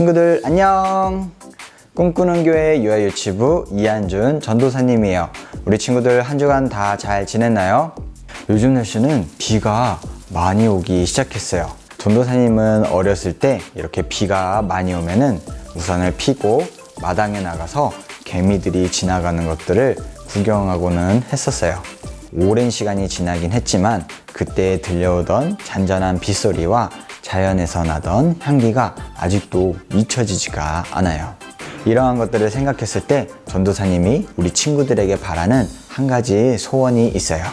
친구들 안녕. 꿈꾸는 교회 유아 유치부 이한준 전도사님이에요. 우리 친구들 한 주간 다 잘 지냈나요? 요즘 날씨는 비가 많이 오기 시작했어요. 전도사님은 어렸을 때 이렇게 비가 많이 오면은 우산을 피고 마당에 나가서 개미들이 지나가는 것들을 구경하고는 했었어요. 오랜 시간이 지나긴 했지만 그때 들려오던 잔잔한 빗소리와 자연에서 나던 향기가 아직도 잊혀지지가 않아요. 이러한 것들을 생각했을 때 전도사님이 우리 친구들에게 바라는 한 가지 소원이 있어요.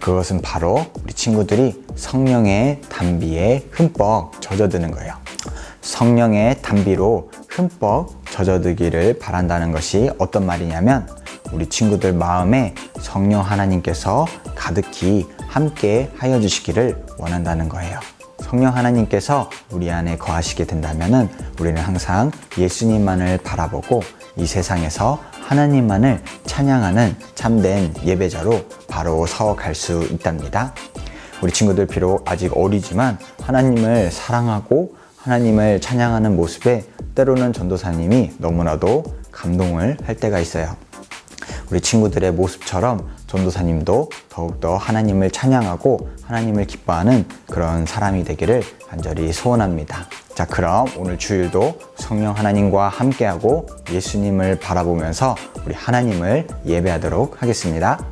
그것은 바로 우리 친구들이 성령의 담비에 흠뻑 젖어드는 거예요. 성령의 담비로 흠뻑 젖어들기를 바란다는 것이 어떤 말이냐면 우리 친구들 마음에 성령 하나님께서 가득히 함께 하여 주시기를 원한다는 거예요. 성령 하나님께서 우리 안에 거하시게 된다면 우리는 항상 예수님만을 바라보고 이 세상에서 하나님만을 찬양하는 참된 예배자로 바로 서갈 수 있답니다. 우리 친구들 비록 아직 어리지만 하나님을 사랑하고 하나님을 찬양하는 모습에 때로는 전도사님이 너무나도 감동을 할 때가 있어요. 우리 친구들의 모습처럼 전도사님도 더욱더 하나님을 찬양하고 하나님을 기뻐하는 그런 사람이 되기를 간절히 소원합니다. 자, 그럼 오늘 주일도 성령 하나님과 함께하고 예수님을 바라보면서 우리 하나님을 예배하도록 하겠습니다.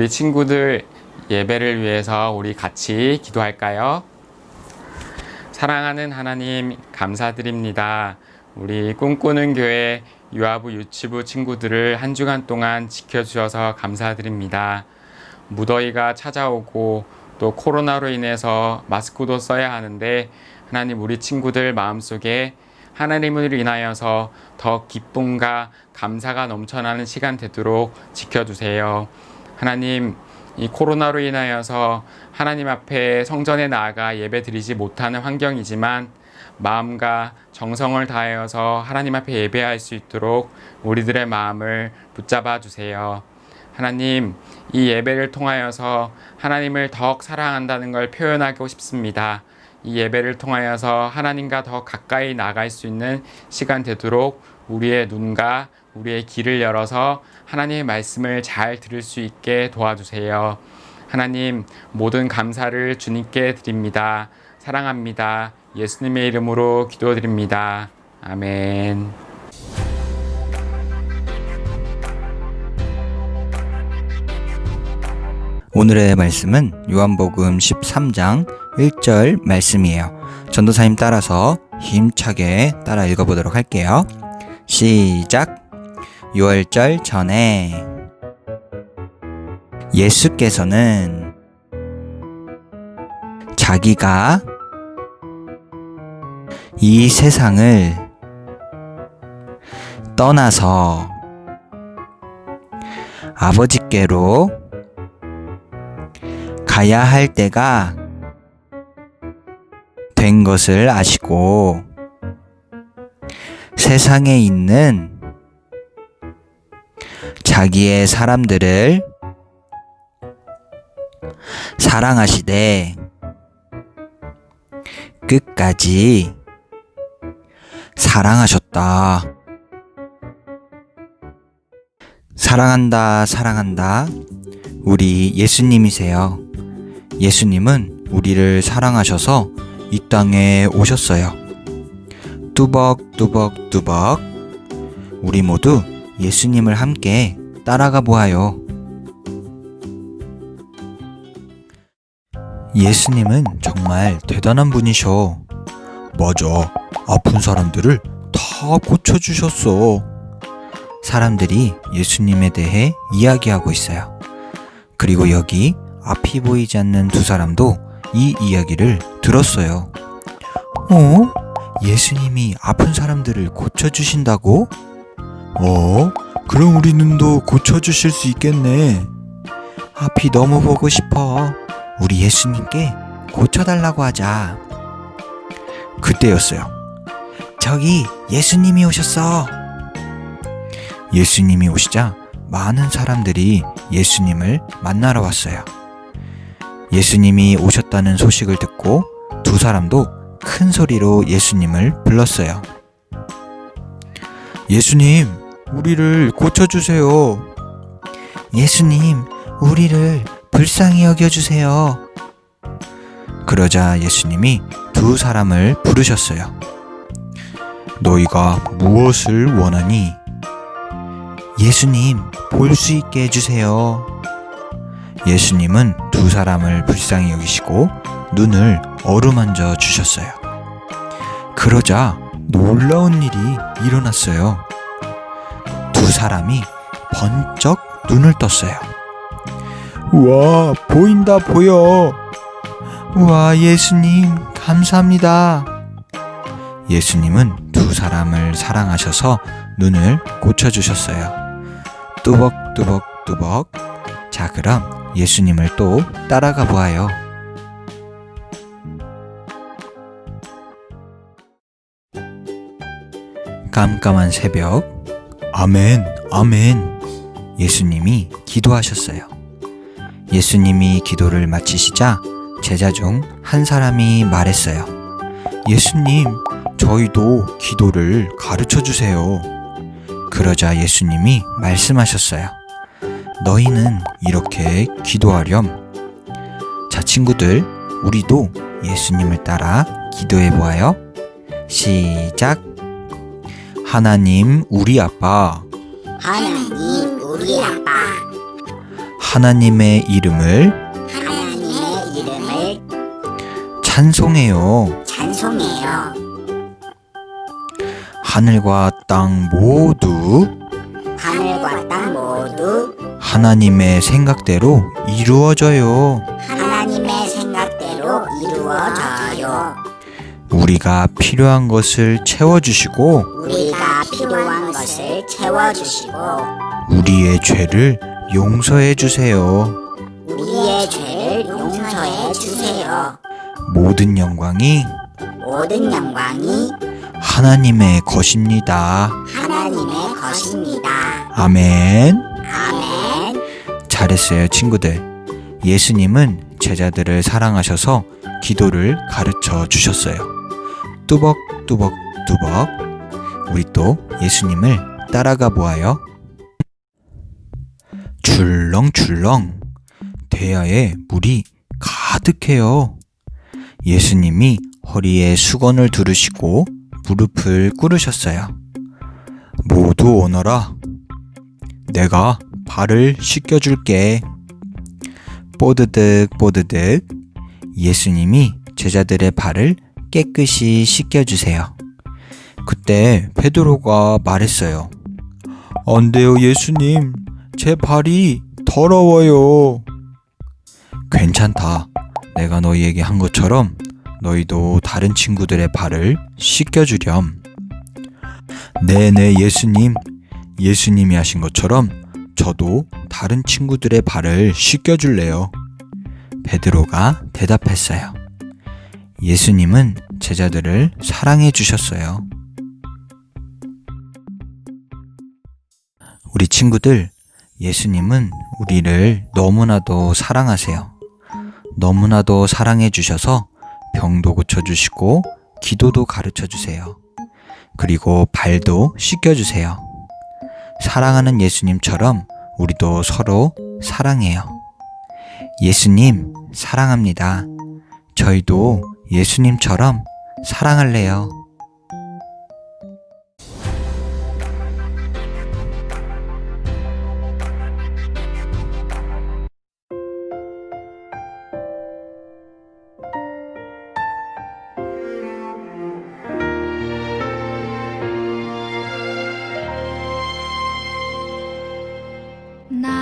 우리 친구들 예배를 위해서 우리 같이 기도할까요? 사랑하는 하나님 감사드립니다. 우리 꿈꾸는 교회 유아부 유치부 친구들을 한 주간 동안 지켜주셔서 감사드립니다. 무더위가 찾아오고 또 코로나로 인해서 마스크도 써야 하는데 하나님 우리 친구들 마음속에 하나님을 인하여서 더 기쁨과 감사가 넘쳐나는 시간 되도록 지켜주세요. 하나님 이 코로나로 인하여서 하나님 앞에 성전에 나아가 예배 드리지 못하는 환경이지만 마음과 정성을 다하여서 하나님 앞에 예배할 수 있도록 우리들의 마음을 붙잡아 주세요. 하나님, 이 예배를 통하여서 하나님을 더욱 사랑한다는 걸 표현하고 싶습니다. 이 예배를 통하여서 하나님과 더 가까이 나갈 수 있는 시간 되도록 우리의 눈과 우리의 귀를 열어서 하나님의 말씀을 잘 들을 수 있게 도와주세요. 하나님, 모든 감사를 주님께 드립니다. 사랑합니다. 예수님의 이름으로 기도드립니다. 아멘. 오늘의 말씀은 요한복음 13장 1절 말씀이에요. 전도사님 따라서 힘차게 따라 읽어보도록 할게요. 시작. 6월절 전에 예수께서는 자기가 이 세상을 떠나서 아버지께로 가야 할 때가 된 것을 아시고 세상에 있는 자기의 사람들을 사랑하시되 끝까지 사랑하셨다. 사랑한다, 사랑한다. 우리 예수님이세요. 예수님은 우리를 사랑하셔서 이 땅에 오셨어요. 뚜벅뚜벅뚜벅. 우리 모두 예수님을 함께 따라가 보아요. 예수님은 정말 대단한 분이셔. 맞아. 아픈 사람들을 다 고쳐주셨어. 사람들이 예수님에 대해 이야기하고 있어요. 그리고 여기 앞이 보이지 않는 두 사람도 이 이야기를 들었어요. 어? 예수님이 아픈 사람들을 고쳐주신다고? 어? 그럼 우리 눈도 고쳐주실 수 있겠네. 앞이 너무 보고 싶어. 우리 예수님께 고쳐달라고 하자. 그때였어요. 저기 예수님이 오셨어. 예수님이 오시자 많은 사람들이 예수님을 만나러 왔어요. 예수님이 오셨다는 소식을 듣고 두 사람도 큰 소리로 예수님을 불렀어요. 예수님, 우리를 고쳐주세요. 예수님, 우리를 불쌍히 여겨주세요. 그러자 예수님이 두 사람을 부르셨어요. 너희가 무엇을 원하니? 예수님, 볼 수 있게 해주세요. 예수님은 두 사람을 불쌍히 여기시고 눈을 어루만져 주셨어요. 그러자 놀라운 일이 일어났어요. 두 사람이 번쩍 눈을 떴어요. 우와, 보인다, 보여. 우와, 예수님, 감사합니다. 예수님은 두 사람을 사랑하셔서 눈을 고쳐주셨어요. 뚜벅뚜벅뚜벅. 자, 그럼 예수님을 또 따라가 보아요. 깜깜한 새벽. 아멘, 아멘. 예수님이 기도하셨어요. 예수님이 기도를 마치시자 제자 중 한 사람이 말했어요. 예수님, 저희도 기도를 가르쳐 주세요. 그러자 예수님이 말씀하셨어요. 너희는 이렇게 기도하렴. 자, 친구들, 우리도 예수님을 따라 기도해 보아요. 시작. 하나님, 우리 아빠. 하나님 우리 아빠 하나님의 이름을 하나님의 이름을 찬송해요. 찬송해요. 하늘과 땅 모두 하늘과 땅 모두 하나님의 생각대로 이루어져요. 하나님의 생각대로 이루어져요. 우리가 필요한 것을 채워주시고 우리가 필요한 것을 채워주시고 우리의 죄를 용서해 주세요. 우리의 죄를 용서해 주세요. 모든 영광이 모든 영광이 하나님의 것입니다. 하나님의 것입니다. 아멘. 아멘. 잘했어요, 친구들. 예수님은 제자들을 사랑하셔서 기도를 가르쳐 주셨어요. 뚜벅뚜벅뚜벅. 우리 또 예수님을 따라가 보아요. 출렁출렁. 대야에 물이 가득해요. 예수님이 허리에 수건을 두르시고 무릎을 꿇으셨어요. 모두 오너라. 내가 발을 씻겨줄게. 뽀드득 뽀드득 예수님이 제자들의 발을 깨끗이 씻겨주세요. 그때 베드로가 말했어요. 안 돼요, 예수님. 제 발이 더러워요. 괜찮다. 내가 너희에게 한 것처럼 너희도 다른 친구들의 발을 씻겨주렴. 네네, 예수님. 예수님이 하신 것처럼 저도 다른 친구들의 발을 씻겨줄래요. 베드로가 대답했어요. 예수님은 제자들을 사랑해 주셨어요. 우리 친구들, 예수님은 우리를 너무나도 사랑하세요. 너무나도 사랑해 주셔서 병도 고쳐 주시고 기도도 가르쳐 주세요. 그리고 발도 씻겨 주세요. 사랑하는 예수님처럼 우리도 서로 사랑해요. 예수님, 사랑합니다. 저희도 예수님처럼 사랑할래요. 나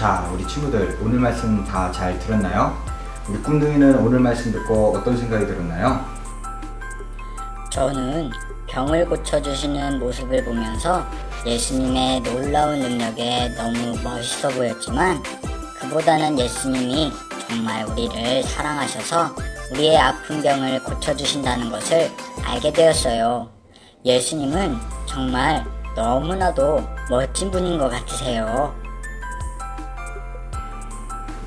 자, 우리 친구들 오늘 말씀 다 잘 들었나요? 우리 꿈둥이는 오늘 말씀 듣고 어떤 생각이 들었나요? 저는 병을 고쳐주시는 모습을 보면서 예수님의 놀라운 능력에 너무 멋있어 보였지만 그보다는 예수님이 정말 우리를 사랑하셔서 우리의 아픈 병을 고쳐주신다는 것을 알게 되었어요. 예수님은 정말 너무나도 멋진 분인 것 같으세요.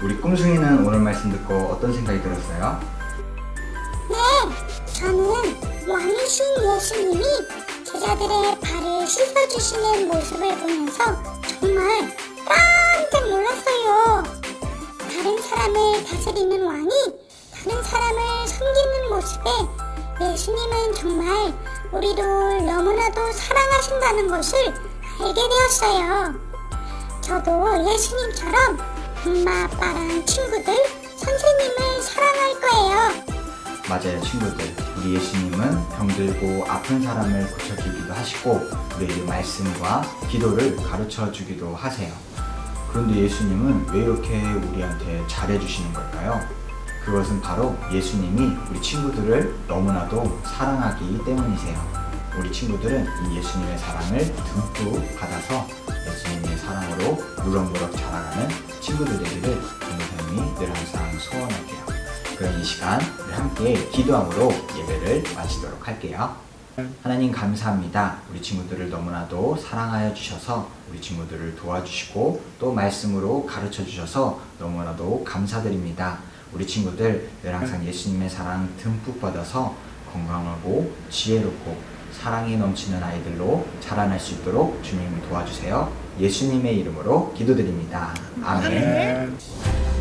우리 꿈숭이는 오늘 말씀 듣고 어떤 생각이 들었어요? 저는 왕이신 예수님이 제자들의 발을 씻어주시는 모습을 보면서 정말 깜짝 놀랐어요. 다른 사람을 다스리는 왕이 다른 사람을 섬기는 모습에 예수님은 정말 우리를 너무나도 사랑하신다는 것을 알게 되었어요. 저도 예수님처럼 엄마, 아빠랑 친구들, 선생님을 사랑할 거예요. 맞아요, 친구들. 우리 예수님은 병들고 아픈 사람을 고쳐주기도 하시고, 우리에게 말씀과 기도를 가르쳐 주기도 하세요. 그런데 예수님은 왜 이렇게 우리한테 잘해주시는 걸까요? 그것은 바로 예수님이 우리 친구들을 너무나도 사랑하기 때문이세요. 우리 친구들은 이 예수님의 사랑을 듬뿍 받아서 예수님의 사랑으로 무럭무럭 자라가는 친구들 되기를 전도사님이 늘 항상 소원할게요. 그럼 이 시간 우리 함께 기도함으로 예배를 마치도록 할게요. 하나님 감사합니다. 우리 친구들을 너무나도 사랑하여 주셔서 우리 친구들을 도와주시고 또 말씀으로 가르쳐 주셔서 너무나도 감사드립니다. 우리 친구들 늘 항상 예수님의 사랑 듬뿍 받아서 건강하고 지혜롭고 사랑이 넘치는 아이들로 자라날 수 있도록 주님 도와주세요. 예수님의 이름으로 기도드립니다. 아멘.